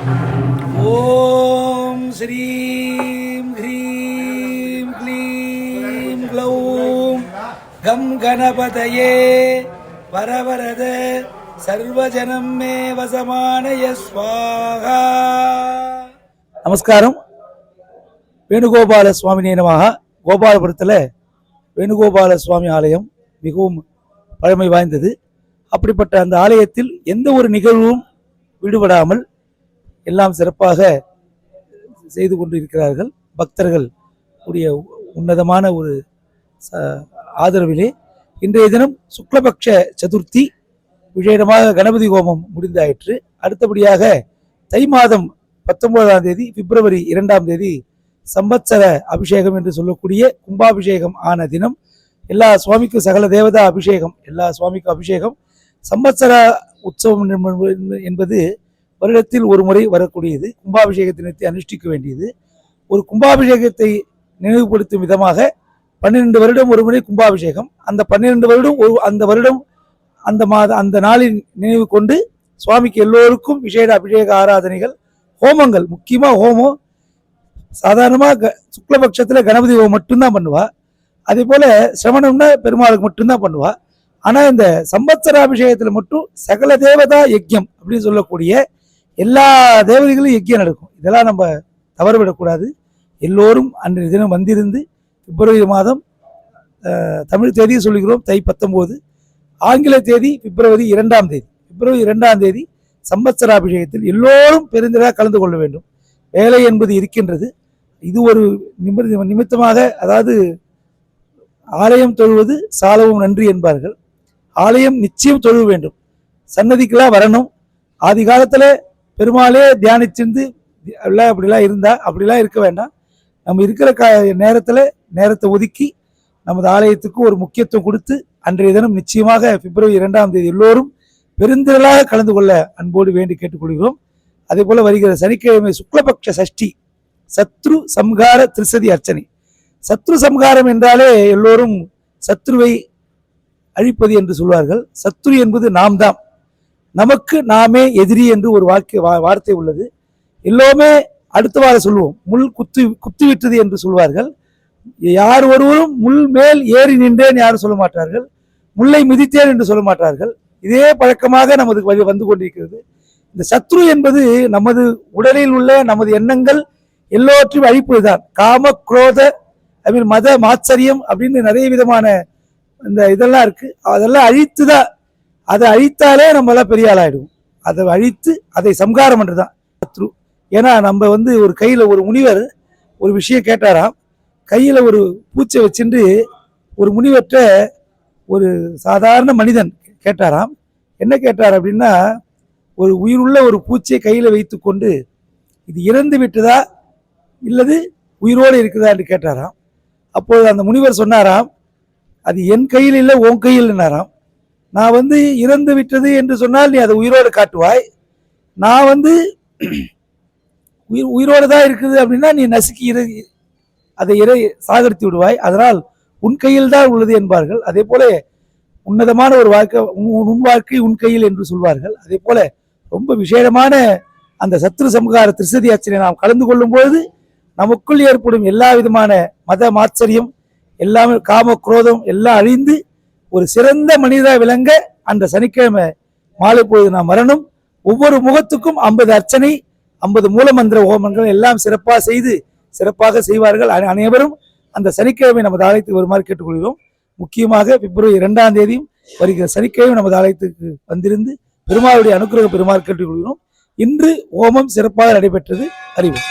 ஓம் ஸ்ரீம் ஹ்ரீம் க்ளீம் க்ளௌம் கம் கணபதயே வரவரத சர்வஜனம் மே வசமானய ஸ்வாகா. நமஸ்காரம். வேணுகோபால சுவாமி நமக கோபாலபுரத்தில் வேணுகோபால சுவாமி ஆலயம் மிகவும் பழமை வாய்ந்தது. அப்படிப்பட்ட அந்த ஆலயத்தில் எந்த ஒரு நிகழ்வும் விடுபடாமல் எல்லாம் சிறப்பாக செய்து கொண்டிருக்கிறார்கள். பக்தர்கள் உடைய உன்னதமான ஒரு ஆதரவிலே இன்றைய தினம் சுக்லபக்ஷ சதுர்த்தி விசேடமாக கணபதி ஹோமம் முடிந்தாயிற்று. அடுத்தபடியாக தை மாதம் பத்தொன்பதாம் தேதி பிப்ரவரி இரண்டாம் தேதி சம்பத்சர அபிஷேகம் என்று சொல்லக்கூடிய கும்பாபிஷேகம் ஆன தினம். எல்லா சுவாமிக்கும் சகல தேவதா அபிஷேகம் எல்லா சுவாமிக்கும் அபிஷேகம். சம்பத்சர உற்சவம் என்பது வருடத்தில் ஒரு முறை வரக்கூடியது. கும்பாபிஷேக தினத்தை அனுஷ்டிக்க வேண்டியது. ஒரு கும்பாபிஷேகத்தை நினைவுபடுத்தும் விதமாக பன்னிரெண்டு வருடம் ஒரு முறை கும்பாபிஷேகம். அந்த பன்னிரெண்டு வருடம் ஒரு அந்த வருடம் அந்த மாத அந்த நாளில் நினைவு கொண்டு சுவாமிக்கு எல்லோருக்கும் விசேட அபிஷேக ஆராதனைகள் ஹோமங்கள் முக்கியமாக ஹோமம் சாதாரணமாக க சுக்லபக்ஷத்தில் கணபதி ஹோமம் மட்டும்தான் பண்ணுவா. அதே போல் சிரவணம்னா பெருமாளுக்கு மட்டும்தான் பண்ணுவா. ஆனால் இந்த சம்பத்சராபிஷேகத்தில் மட்டும் சகல தேவதா யஜ்யம் அப்படின்னு சொல்லக்கூடிய எல்லா தேவதைகளும் யக்கியம் நடக்கும். இதெல்லாம் நம்ம தவறுவிடக்கூடாது எல்லோரும் அன்றைய தினம் வந்திருந்து பிப்ரவரி மாதம் தமிழ் தேதியை சொல்லுகிறோம் தை பத்தொம்போது. ஆங்கில தேதி பிப்ரவரி இரண்டாம் தேதி. பிப்ரவரி இரண்டாம் தேதி சம்பத்சராபிஷேகத்தில் எல்லோரும் பெருந்திராக கலந்து கொள்ள வேண்டும். வேலை என்பது இருக்கின்றது. இது ஒரு நிமிர் நிமித்தமாக அதாவது ஆலயம் தொழுவது சாலவும் நன்றி என்பார்கள். ஆலயம் நிச்சயம் தொழுவ வேண்டும். சன்னதிக்கெல்லாம் வரணும். ஆதி காலத்தில் பெருமாளே தியானிச்சிருந்து எல்லாம் அப்படிலாம் இருந்தா அப்படிலாம் இருக்க வேண்டாம். நம்ம இருக்கிற க நேரத்தில் நேரத்தை ஒதுக்கி நமது ஆலயத்துக்கு ஒரு முக்கியத்துவம் கொடுத்து அன்றைய தினம் நிச்சயமாக பிப்ரவரி இரண்டாம் தேதி எல்லோரும் பெருந்திரளாக கலந்து கொள்ள அன்போடு வேண்டி கேட்டுக்கொள்கிறோம். அதே போல வருகிற சனிக்கிழமை சுக்லபக்ஷ சஷ்டி சத்ரு சம்ஹார திருசதி அர்ச்சனை. சத்ரு சம்ஹாரம் என்றாலே எல்லோரும் சத்ருவை அழிப்பது என்று சொல்வார்கள். சத்ரு என்பது நாம் தான். நமக்கு நாமே எதிரி என்று ஒரு வாக்கு வா- வார்த்தை உள்ளது. எல்லோருமே அடுத்த வாரம் சொல்லுவோம். முள் குத்து குத்து விட்டது என்று சொல்வார்கள். யார் ஒருவரும் முள் மேல் ஏறி நின்றேன் யாரும் சொல்ல மாட்டார்கள். முல்லை மிதித்தேன் என்று சொல்ல மாட்டார்கள். இதே பழக்கமாக நமது வழி வந்து கொண்டிருக்கிறது. இந்த சத்ரு என்பது நமது உடலில் உள்ள நமது எண்ணங்கள் எல்லோற்றையும் அழிப்பதுதான். காம குரோத ஐ மீன் மத மாச்சரியம் அப்படின்னு நிறைய விதமான இந்த இதெல்லாம் இருக்கு. அதெல்லாம் அழித்துதான் அதை அழித்தாலே நம்ம எல்லாம் பெரிய ஆளாயிடுவோம். அதை அழித்து அதை சம்காரம் பண்ணுறதான் சத்ரு. ஏன்னா நம்ம வந்து ஒரு கையில் ஒரு முனிவர் ஒரு விஷயம் கேட்டாராம். கையில் ஒரு பூச்சை வச்சுட்டு ஒரு முனிவற்ற ஒரு சாதாரண மனிதன் கேட்டாராம். என்ன கேட்டார் அப்படின்னா ஒரு உயிருள்ள ஒரு பூச்சியை கையில வைத்துக்கொண்டு இது இறந்து விட்டதா? இல்லது உயிரோடு இருக்குதா? என்று கேட்டாராம். அப்போது அந்த முனிவர் சொன்னாராம் அது என் கையில் இல்லை உன் கையில்னாராம். நான் வந்து இறந்து விட்டது என்று சொன்னால் நீ அதை உயிரோடு காட்டுவாய். நான் வந்து உயிர் உயிரோடு தான் இருக்குது அப்படின்னா நீ நசுக்கி இரு அதை இறை சாகரித்து விடுவாய். அதனால் உன் கையில் தான் உள்ளது என்பார்கள். அதே போல உன்னதமான ஒரு வாழ்க்கை உன் உன் வாழ்க்கை உன் கையில் என்று சொல்வார்கள். அதே போல ரொம்ப விசேடமான அந்த சத்ரு சமுகார திருசதி அச்சனை நாம் கலந்து கொள்ளும் பொழுது நமக்குள் ஏற்படும் எல்லா விதமான மத மாச்சரியம் எல்லாமே காம குரோதம் எல்லாம் அழிந்து ஒரு சிறந்த மனிதா விளங்க அந்த சனிக்கிழமை மாலை பொழுது நாம் வரணும். ஒவ்வொரு முகத்துக்கும் ஐம்பது அர்ச்சனை ஐம்பது மூலமந்திர ஹோமங்கள் எல்லாம் சிறப்பாக செய்து சிறப்பாக செய்வார்கள். அனைவரும் அந்த சனிக்கிழமை நமது ஆலயத்துக்கு வருமாறு கேட்டுக்கொள்கிறோம். முக்கியமாக பிப்ரவரி இரண்டாம் தேதியும் வருகிற சனிக்கிழமை நமது ஆலயத்துக்கு வந்திருந்து பெருமாளுடைய அனுக்கிரக பெருமாறு கேட்டுக்கொள்கிறோம். இன்று ஹோமம் சிறப்பாக நடைபெற்றது. அறிவோம்.